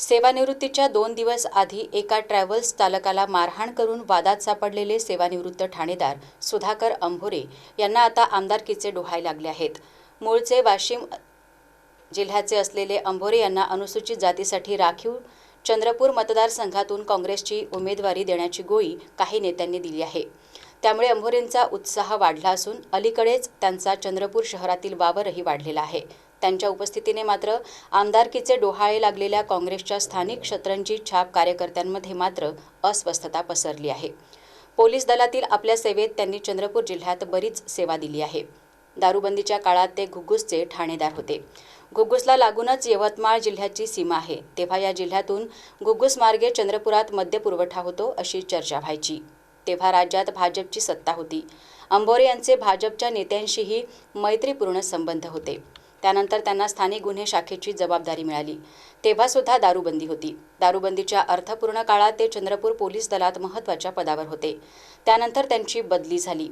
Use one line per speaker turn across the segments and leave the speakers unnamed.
सेवानिवृत्तीच्या दोन दिवस आधी एका ट्रॅव्हल्स चालकाला मारहाण करून वादात सापडलेले सेवानिवृत्त ठाणेदार सुधाकर अंभोरे यांना आता आमदारकीचे डोहाय लागले आहेत. मूळचे वाशिम जिल्ह्याचे असलेले अंभोरे यांना अनुसूचित जातीसाठी राखीव चंद्रपूर मतदारसंघातून काँग्रेसची उमेदवारी देण्याची गोळी काही नेत्यांनी दिली आहे. त्यामुळे अंभोरेंचा उत्साह वाढला असून अलीकडेच त्यांचा चंद्रपूर शहरातील वावरही वाढलेला आहे. त्यांच्या उपस्थितीने मात्र आमदारकीचे डोहाळे लागलेल्या काँग्रेसच्या स्थानिक शतरंजी छाप कार्यकर्त्यांमध्ये मात्र अस्वस्थता पसरली आहे. पोलीस दलातील आपल्या सेवेत त्यांनी चंद्रपूर जिल्ह्यात बरीच सेवा दिली आहे. दारूबंदीच्या काळात ते घुग्गुसचे ठाणेदार होते. घुग्गुसला लागूनच यवतमाळ जिल्ह्याची सीमा आहे. तेव्हा या जिल्ह्यातून घुग्गुस मार्गे चंद्रपुरात मद्यपुरवठा होतो अशी चर्चा व्हायची. तेव्हा राज्यात भाजपची सत्ता होती. अंबोरे यांचे भाजपच्या नेत्यांशीही मैत्रीपूर्ण संबंध होते. त्यानंतर त्यांना स्थानिक गुन्हे शाखेची जबाबदारी मिळाली. तेव्हासुद्धा दारूबंदी होती. दारूबंदीच्या अर्थपूर्ण काळात ते चंद्रपूर पोलीस दलात महत्त्वाच्या पदावर होते. त्यानंतर त्यांची बदली झाली.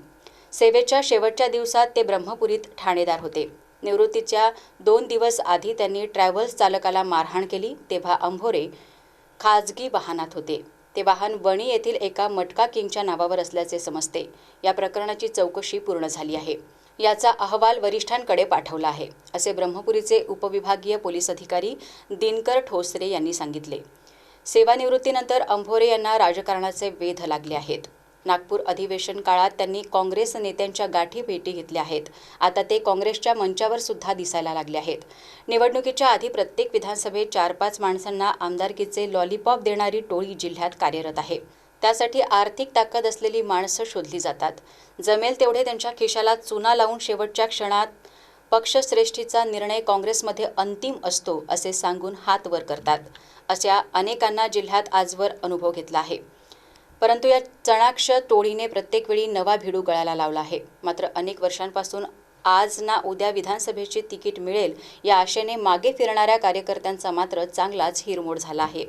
सेवेच्या शेवटच्या दिवसात ते ब्रह्मपुरीत ठाणेदार होते. निवृत्तीच्या दोन दिवस आधी त्यांनी ट्रॅव्हल्स चालकाला मारहाण केली तेव्हा अंभोरे खाजगी वाहनात होते. ते वाहन वणी येथील एका मटका किंगच्या नावावर असल्याचे समजते. या प्रकरणाची चौकशी पूर्ण झाली आहे. याचा अहवाल वरिष्ठांकडे पाठवला आहे असे ब्रह्मपुरीचे उपविभागीय पोलीस अधिकारी दिनकर ठोसरे यांनी सांगितले. सेवानिवृत्तीनंतर अंभोरे यांना राजकारणाचे वेध लागले आहेत. नागपूर अधिवेशन काळात त्यांनी काँग्रेस नेत्यांच्या गाठी भेटी घेतल्या आहेत. आता ते काँग्रेसच्या मंचावर सुद्धा दिसायला लागले आहेत. निवडणुकीच्या आधी प्रत्येक विधानसभेत चार पाच माणसांना आमदारकीचे लॉलीपॉप देणारी टोळी जिल्ह्यात कार्यरत आहे. त्यासाठी आर्थिक ताकद असलेली माणसं शोधली जातात. जमेल तेवढे त्यांच्या खिशाला चुना लावून शेवटच्या क्षणात पक्षश्रेष्ठीचा निर्णय काँग्रेसमध्ये अंतिम असतो असे सांगून हात वर करतात. अशा अनेकांना जिल्ह्यात आजवर अनुभव घेतला आहे. परंतु या चणाक्ष टोळीने प्रत्येक वेळी नवा भिडू गळाला लावला आहे. मात्र अनेक वर्षांपासून आज ना उद्या विधानसभेचे तिकीट मिळेल या आशेने मागे फिरणाऱ्या कार्यकर्त्यांचा मात्र चांगलाच हिरमोड झाला आहे.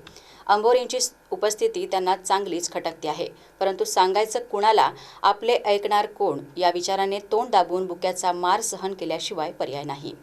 अंबोरींची उपस्थिती त्यांना चांगलीच खटकते आहे. परंतु सांगायचं कुणाला आपले ऐकणार कोण? या विचाराने तोंड दाबून बुक्याचा मार सहन केल्याशिवाय पर्याय नाही.